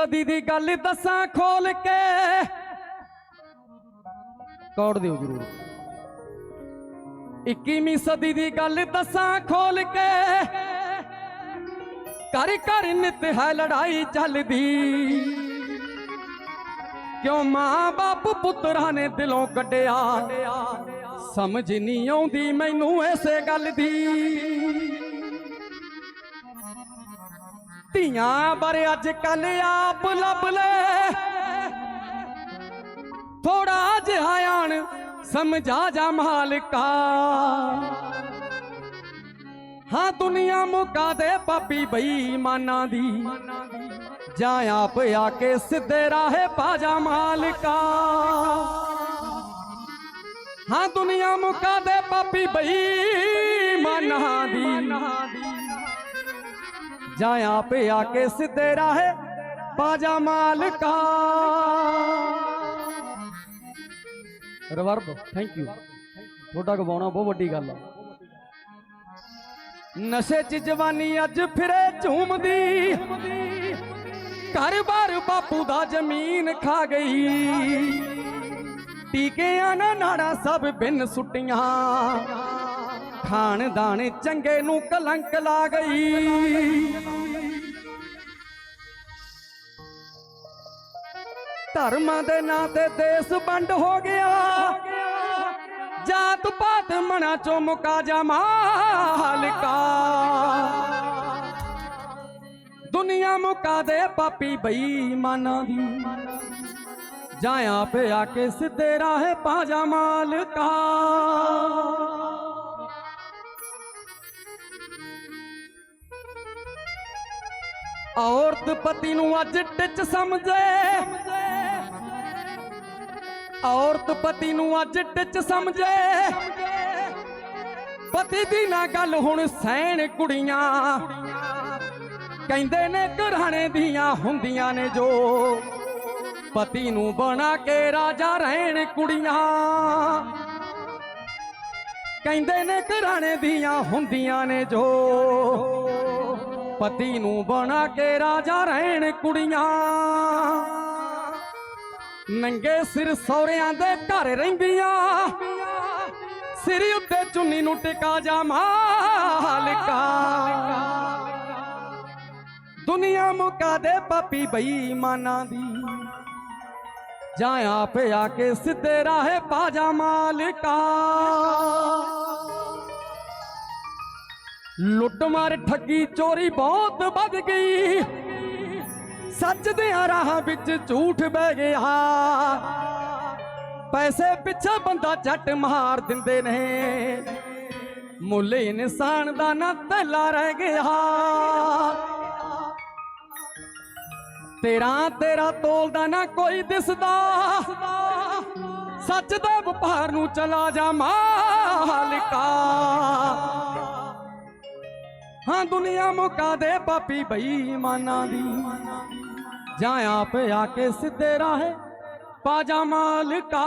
ਸਦੀ ਦੀ ਗੱਲ ਦੱਸਾਂ ਖੋਲ ਕੇ। ਕੋੜ ਦਿਓ ਜਰੂਰ। 21ਵੀਂ ਸਦੀ ਦੀ ਗੱਲ ਦੱਸਾਂ ਖੋਲ ਕੇ। ਘਰ ਘਰ ਨਿਤ ਹੈ ਲੜਾਈ ਚੱਲਦੀ। ਕਿਉਂ ਮਾਂ ਬਾਪ ਪੁੱਤਰਾਂ ਨੇ ਦਿਲੋਂ ਕੱਢਿਆ? ਸਮਝ ਨਹੀਂ ਆਉਂਦੀ ਮੈਨੂੰ ਐਸੇ ਗੱਲ ਦੀ। ਧੀਆਂ ਬਾਰੇ ਅੱਜ ਕੱਲ ਆਪ ਲੱਭ ਲੈ। ਥੋੜਾ ਜਿਹਾ ਆਣ ਸਮਝਾ ਜਾ ਮਾਲਕਾ। ਹਾਂ, ਦੁਨੀਆ ਮੁਕਾ ਦੇ ਪਾਪੀ ਬੇਈਮਾਨਾਂ ਦੀ। ਜਾਂ ਆਪ ਆ ਕੇ ਸਿੱਧੇ ਰਾਹੇ ਪਾ ਜਾ ਮਾਲਕਾ। ਹਾਂ, ਦੁਨੀਆ ਮੁਕਾ ਦੇ ਪਾਪੀ ਬੇਈਮਾਨਾਂ ਦੀ। ਜਾਂ ਆਪ ਆ ਕੇ ਸਿੱਧੇ ਰਾਹੇ ਪਾ ਮਾਲਕਾ। ਰਵਰਬ ਥੈਂਕ ਯੂ ਤੁਹਾਡਾ ਗਵਾਉਣਾ ਬਹੁਤ ਵੱਡੀ ਗੱਲ ਆ। ਨਸ਼ੇ 'ਚ ਜਵਾਨੀ ਅੱਜ ਫਿਰੇ ਝੂਮਦੀ। ਘਰ-ਬਾਰ ਬਾਪੂ ਦਾ ਜ਼ਮੀਨ ਖਾ ਗਈ। ਟੀਕਿਆਂ ਨਾ ਨਾੜਾ ਸਭ ਬਿਨ ਸੁੱਟੀਆਂ। ਖਾਨਦਾਨ ਚੰਗੇ ਨੂੰ ਕਲੰਕ ਲਾ ਗਈ। ਧਰਮਾਂ ਦੇ ਨਾਂ ਤੇ ਦੇਸ਼ ਵੰਡ ਹੋ ਗਿਆ। ਜਾਤ ਪਾਤ ਮਨਾ ਚੋਂ ਮੁਕਾ ਜਾ ਮਾਲਕਾ। ਦੁਨੀਆ ਮੁਕਾ ਦੇ ਪਾਪੀ ਬੇਈਮਾਨਾਂ ਦੀ। ਜਾਂ ਆਪ ਆ ਕੇ ਸਿੱਧੇ ਰਾਹੇ ਪਾ ਜਾ ਮਾਲਕਾ। ਔਰਤ ਪਤੀ ਨੂੰ ਅੱਜ ਟਿੱਚ ਸਮਝੇ। ਔਰਤ ਪਤੀ ਨੂੰ ਅੱਜ ਟਿੱਚ ਸਮਝੇ। ਪਤੀ ਦੀ ਨਾ ਗੱਲ ਹੁਣ ਸਹਿਣ ਕੁੜੀਆਂ। ਕਹਿੰਦੇ ਨੇ ਘਰਾਣੇ ਦੀਆਂ ਹੁੰਦੀਆਂ ਨੇ ਜੋ। ਪਤੀ ਨੂੰ ਬਣਾ ਕੇ ਰਾਜਾ ਰਹਿਣ ਕੁੜੀਆਂ। ਕਹਿੰਦੇ ਨੇ ਘਰਾਣੇ ਦੀਆਂ ਹੁੰਦੀਆਂ ਨੇ ਜੋ। ਪਤੀ ਨੂੰ ਬਣਾ ਕੇ ਰਾਜਾ ਰਹਿਣ ਕੁੜੀਆਂ। ਨੰਗੇ ਸਿਰ ਸੌਰਿਆਂ ਦੇ ਘਰ ਰਹਿੰਦੀਆਂ। ਸਿਰ ਉੱਤੇ ਚੁੰਨੀ ਨੂੰ ਟਿਕਾ ਜਾ ਮਾਲਕਾ। ਦੁਨੀਆ ਮੁਕਾ ਦੇ ਪਾਪੀ ਬੇਈਮਾਨਾਂ ਦੀ। ਜਾਂ ਆਪ ਆ ਕੇ ਸਿੱਧੇ ਰਾਹੇ ਪਾ ਜਾ ਮਾਲਕਾ। ਲੁੱਟ ਮਾਰ ਠੱਗੀ ਚੋਰੀ ਬਹੁਤ ਵੱਧ ਗਈ। ਸੱਚ ਦੇ ਰਾਹਾਂ ਵਿੱਚ ਝੂਠ ਬਹਿ ਗਿਆ। ਪੈਸੇ ਪਿੱਛੇ ਬੰਦਾ ਝੱਟ ਮਾਰ ਦਿੰਦੇ ਨੇ। ਮੁੱਲ ਇਨਸਾਨ ਦਾ ਨਾ ਤਲਾ ਰਹਿ ਗਿਆ। ਤੇਰਾ ਤੇਰਾ ਤੋਲਦਾ ਨਾ ਕੋਈ ਦਿਸਦਾ। ਸੱਚ ਦੇ ਵਪਾਰ ਨੂੰ ਚਲਾ ਜਾ ਮਾਲਕਾ। ਹਾਂ ਦੁਨੀਆ ਮੁਕਾ ਦੇ ਪਾਪੀ ਬੇਈਮਾਨਾਂ ਦੀ। ਜਾਂ ਆਪ ਆ ਕੇ ਸਿੱਧੇ ਰਾਹੇ ਪਾ ਜਾ ਮਾਲਕਾ।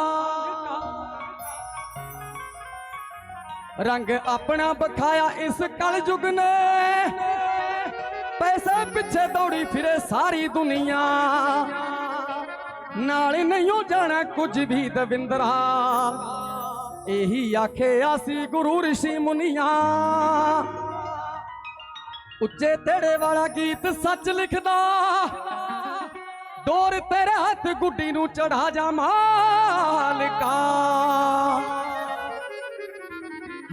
ਰੰਗ ਆਪਣਾ ਬਖਾਇਆ ਇਸ ਕਲ ਯੁਗ ਨੇ। ਪੈਸੇ ਪਿੱਛੇ ਦੌੜੀ ਫਿਰੇ ਸਾਰੀ ਦੁਨੀਆ। ਨਾਲ ਨਹੀਂ ਜਾਣਾ ਕੁਝ ਵੀ ਦਵਿੰਦਰਾ। ਇਹੀ ਆਖਿਆ ਸੀ ਗੁਰੂ ਰਿਸ਼ੀ ਮੁਨੀਆਂ। ਉੱਚੇ ਤੇੜੇ ਵਾਲਾ ਗੀਤ ਸੱਚ ਲਿਖਦਾ। ਡੋਰ ਤੇਰੇ ਹੱਥ ਗੁੱਡੀ ਨੂੰ ਚੜਾ ਜਾ ਮਾਲਕਾ।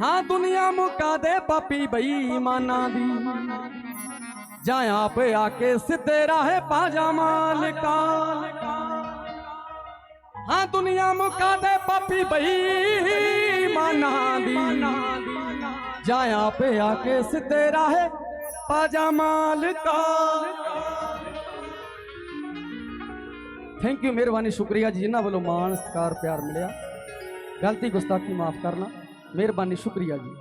ਹਾਂ, ਦੁਨੀਆ ਮੁਕਾ ਦੇ ਪਾਪੀ ਬੇਈਮਾਨਾਂ ਦੀ। ਜਾਂ ਆਪ ਆ ਕੇ ਸਿੱਧੇ ਰਾਹੇ ਪਾ ਜਾ ਮਾਲਕਾ। ਹਾਂ, ਦੁਨੀਆ ਮੁਕਾ ਦੇ ਪਾਪੀ ਬੇਈਮਾਨਾਂ ਦੀ। ਜਾਂ ਆਪ ਆ ਕੇ ਸਿੱਧੇ ਰਾਹੇ ਪਾ ਜਾ ਮਾਲਕਾ ਥੈਂਕ ਯੂ ਮਿਹਰਬਾਨੀ ਸ਼ੁਕਰੀਆ ਜੀ ਜਿਨ੍ਹਾਂ ਵੱਲੋਂ ਮਾਣ ਸਤਿਕਾਰ ਪਿਆਰ ਮਿਲਿਆ ਗਲਤੀ ਗੁਸਤਾਖੀ ਮਾਫ ਕਰਨਾ ਮਿਹਰਬਾਨੀ ਸ਼ੁਕਰੀਆ ਜੀ